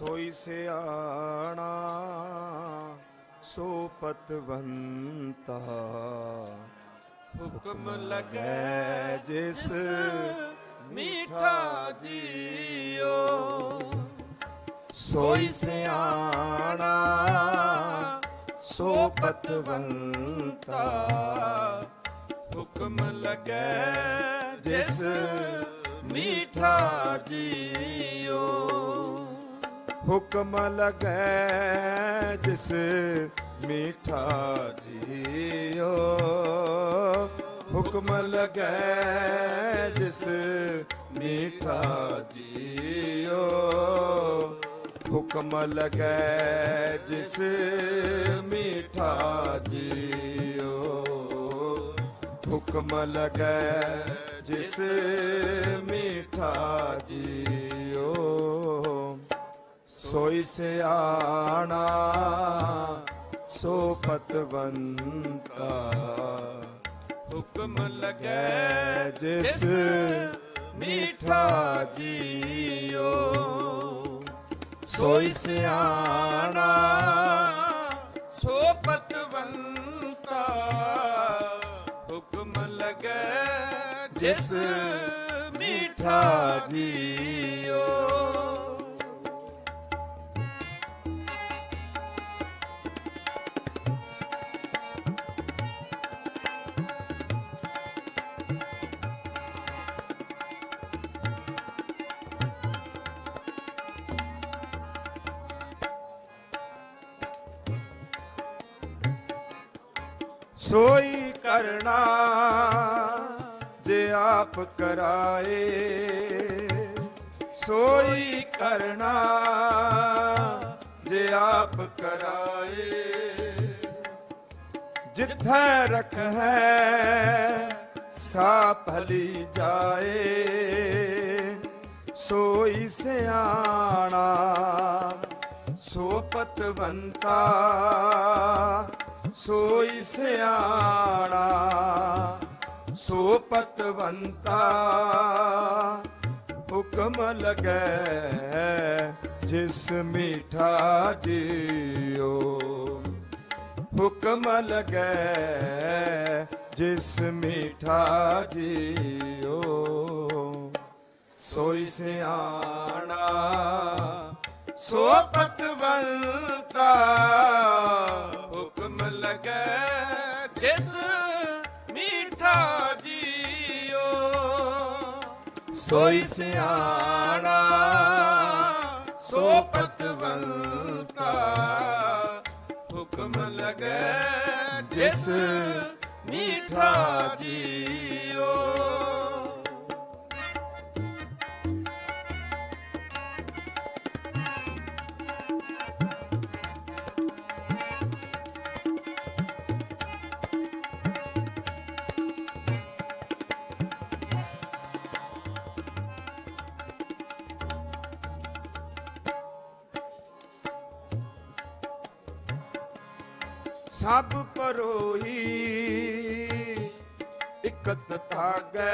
ਸੋਈ ਸਿਆਣਾ ਸੋ ਪਤਵੰਤਾ। ਹੁਕਮ ਲੱਗੈ ਜਿਸ ਮੀਠਾ ਜੀਓ। ਸੋਈ ਸਿਆਣਾ ਸੋ ਪਤਵੰਤਾ। ਹੁਕਮ ਲੱਗੈ ਜਿਸ ਮੀਠਾ ਜੀਓ। ਹੁਕਮ ਲਗੈ ਜਿਸ ਮੀਠਾ ਜੀਓ। ਹੁਕਮ ਲਗੈ ਜਿਸ ਮੀਠਾ ਜੀਓ। ਹੁਕਮ ਲਗੈ ਜਿਸ ਮੀਠਾ ਜੀਓ। ਹੁਕਮ ਲਗੈ ਜਿਸ ਮੀਠਾ ਜੀਓ। ਸੋਈ ਸਿਆਣਾ ਸੋ ਪਤਵੰਤਾ। ਹੁਕਮ ਲੱਗੈ ਜਿਸ ਮੀਠਾ ਜੀਓ। ਸੋਈ ਸਿਆਣਾ ਸੋ ਪਤਵੰਤਾ। ਹੁਕਮ ਲੱਗੈ ਜਿਸ ਮੀਠਾ ਜੀਓ। ਸੋਈ ਕਰਨਾ ਜੇ ਆਪ ਕਰਾਏ। ਸੋਈ ਕਰਨਾ ਜੇ ਆਪ ਕਰਾਏ। ਜਿੱਥੈ ਰਖ ਹੈ ਸਾ ਭਲੀ ਜਾਏ। ਸੋਈ ਸਿਆਣਾ ਸੋ ਪਤਵੰਤਾ ਸੋਈ ਸਿਆਣਾ, ਸੋ ਪਤਵੰਤਾ, ਹੁਕਮ ਲਗੈ ਜਿਸ ਮੀਠਾ ਜੀਓ। ਹੁਕਮ ਲਗੈ ਜਿਸ ਮੀਠਾ ਜੀਓ। ਸੋਈ ਸਿਆਣਾ, ਸੋ ਪਤਵੰਤਾ ਲੱਗੈ ਜਿਸ ਮੀਠਾ ਜੀਓ। ਸੋਈ ਸਿਆਣਾ ਸੋ ਪਤਵੰਤਾ ਹੁਕਮ ਲਗੈ ਜਿਸ ਮੀਠਾ ਜੀਓ। ਸਭ ਪਰੋਈ ਇਕਤ ਤਾਗੈ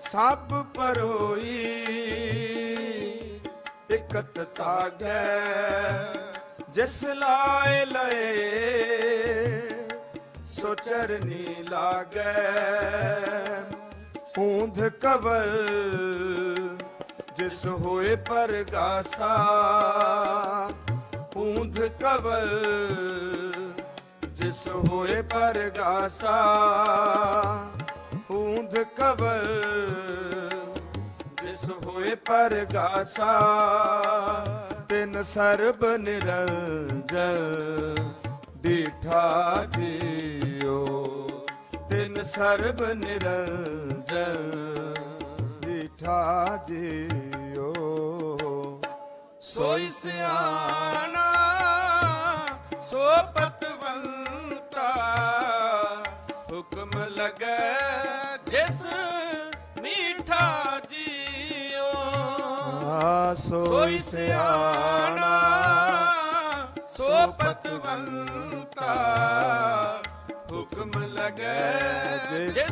ਸਭ ਪਰੋਈ ਇਕਤ ਤਾਗੈ ਜਿਸ ਲਾਏ ਲਏ, ਸੋ ਚਰਨੀ ਲਾਗੈ। ਊਂਧ ਕਵਲ ਜਿਸ ਹੋਏ ਪਰਗਾਸਾ ਊਂਧ ਕਵਲ, ਜਿਸ ਹੋਏ ਪਰਗਾਸਾ। ਊਂਧ ਕਵਲ, ਜਿਸ ਹੋਏ ਪਰਗਾਸਾ। ਤਿਨ ਸਰਬ ਨਿਰੰਜਨ ਦੀਠਾ ਜੀਓ ਤਿਨ ਸਰਬ ਨਿਰੰਜਨ ਦੀਠਾ ਜੀਓ ਸੋਈ ਸਿਆਣਾ ਜਿਸ ਮੀਠਾ ਜੀਓ ਆ ਸੋਈ ਸਿਆਣਾ ਸੋ ਪਤਵੰਤਾ ਹੁਕਮ ਲੱਗੈ ਜਿਸ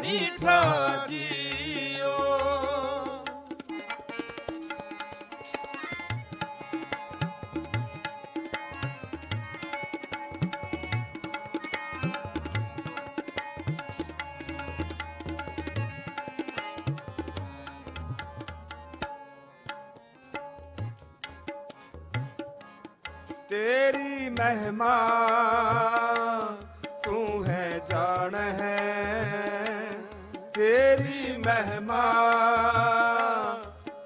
ਮੀਠਾ ਜੀਓ। ਤੇਰੀ ਮਹਿਮਾ ਤੂੰ ਹੈ ਜਾਣ ਹੈ। ਤੇਰੀ ਮਹਿਮਾ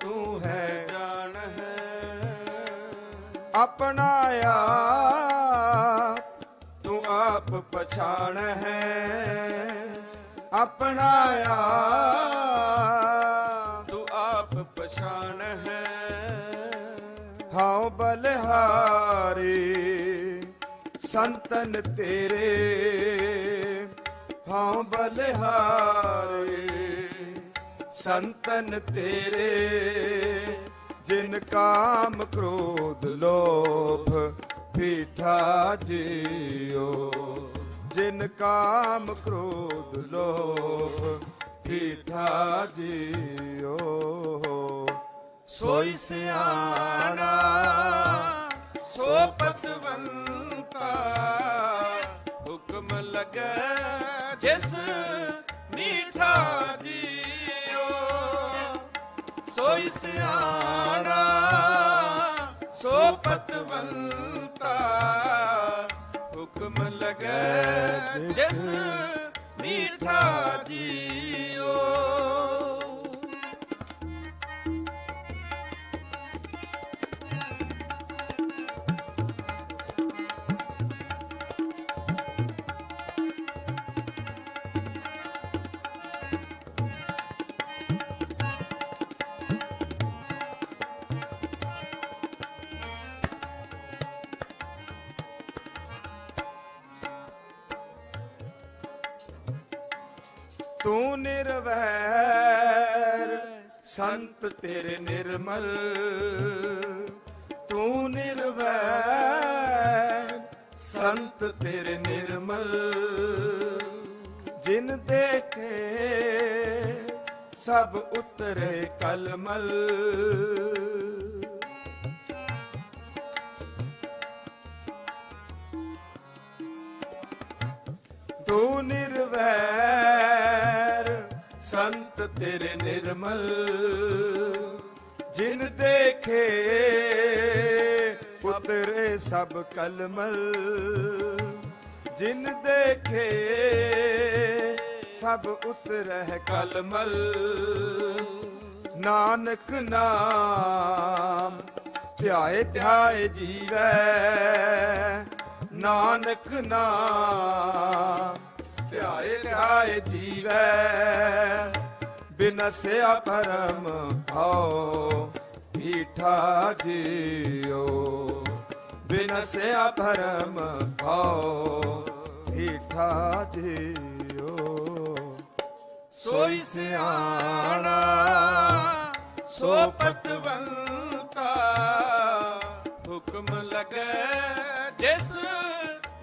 ਤੂੰ ਹੈ ਜਾਣ ਹੈ। ਆਪਣਾ ਆਪ ਤੂੰ ਆਪ ਪਛਾਣ ਹੈ। ਆਪਣਾ ਆਪ ਤੂੰ ਆਪ ਪਛਾਣ ਹੈ। ਹਾਉ ਬਲਿਹਾਰੀ, ਸੰਤਨ ਤੇਰੇ। ਹਾਉ ਬਲਹਾਰੇ, ਸੰਤਨ ਤੇਰੇ। ਜਿਨ ਕਾਮ ਕ੍ਰੋਧ ਲੋਭ ਪੀਠਾ ਜਿਉ, ਜਿਨ ਕਾਮ ਕ੍ਰੋਧ ਲੋਭ ਪੀਠਾ ਜਿਉ। ਸੋਈ ਸਿਆਣਾ ਸੋ ਪਤਵੰਤਾ ਹੁਕਮ ਲਗੈ ਜਿਸ ਤੂੰ ਨਿਰਵੈਰ, ਸੰਤ ਤੇਰੇ ਨਿਰਮਲ। ਤੂੰ ਨਿਰਵੈਰ, ਸੰਤ ਤੇਰੇ ਨਿਰਮਲ। ਜਿਨ ਦੇਖੇ, ਸਭ ਉਤਰੇ ਕਲਮਲ। ਤੂੰ ਨਿਰਵੈਰ ਸੰਤ ਤੇਰੇ ਨਿਰਮਲ, ਜਿਨ ਦੇਖੇ ਉਤਰੇ ਸਭ ਕਲਮਲ। ਜਿਨ ਦੇਖੇ ਸਭ ਉਤਰਹਿ ਕਲਮਲ। ਨਾਨਕ ਨਾਮ ਧਿਆਏ ਧਿਆਏ ਜੀਵੈ। ਨਾਨਕ ਨਾਮ ਧਿਆਏ ਧਿਆਏ ਜੀਵੈ। ਬਿਨਸਿਆ ਭਰਮ ਭਾਉ ਢੀਠਾ ਜਿਉ। ਬਿਨਸਿਆ ਭਰਮ ਭਾਉ ਢੀਠਾ ਜਿਉ। ਸੋਈ ਸਿਆਣਾ, ਸੋ ਪਤਵੰਤਾ, ਹੁਕਮ ਲਗੈ ਜਿਸ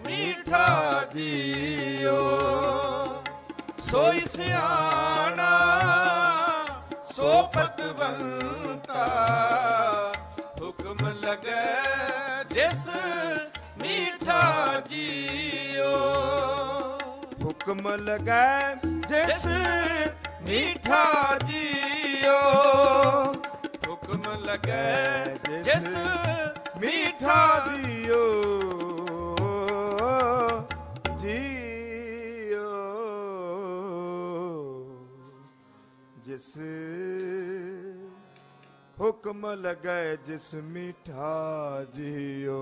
ਮੀਠਾ ਜੀਓ ਸੋਈ ਸਿਆਣਾ ਪਤਵੰਤਾ ਹੁਕਮ ਲਗੈ ਜਿਸ ਮੀਠਾ ਜੀਓ। ਹੁਕਮ ਲਗੈ ਜਿਸ ਮੀਠਾ ਜੀਓ। ਹੁਕਮ ਲਗੈ ਜਿਸ ਹੁਕਮ ਲਗੈ ਜਿਸ ਮਿਠਾ ਜੀਓ।